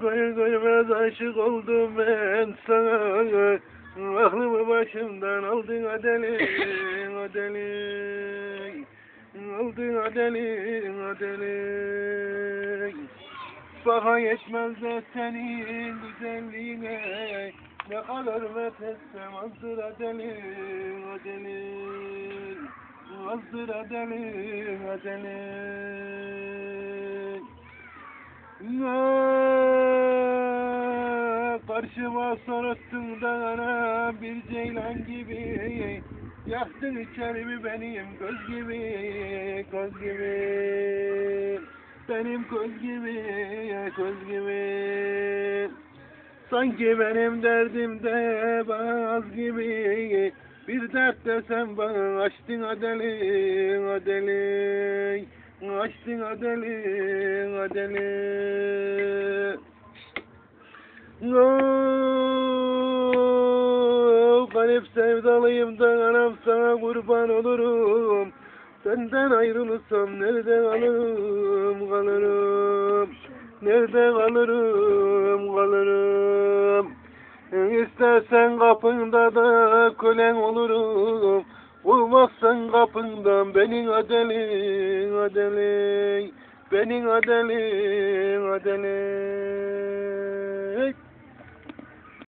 Koy koymaz aşık oldum ben sana. Aklımı başımdan aldın adelin adelin Aldın adelin adelin Bana yetmez de senin güzelliğine. Ne kadar methetsem azdır adelin adelin Azdır adelin adelin Karşıma soruttun da bir ceylan gibi. Yaktın içerimi benim göz gibi Göz gibi. Benim göz gibi Göz gibi. Sanki benim derdim de baz gibi. Bir dert desem bana açtın adelin adelin Açtın adelin adelin Oh, garip sevdalıyım da anam sana kurban olurum. Senden ayrılırsam nerede kalırım, kalırım. Nerede kalırım, kalırım. İstersen kapında da kölen olurum. Olmazsan kapından benim adelin, adelin. Benim adelin, adelin.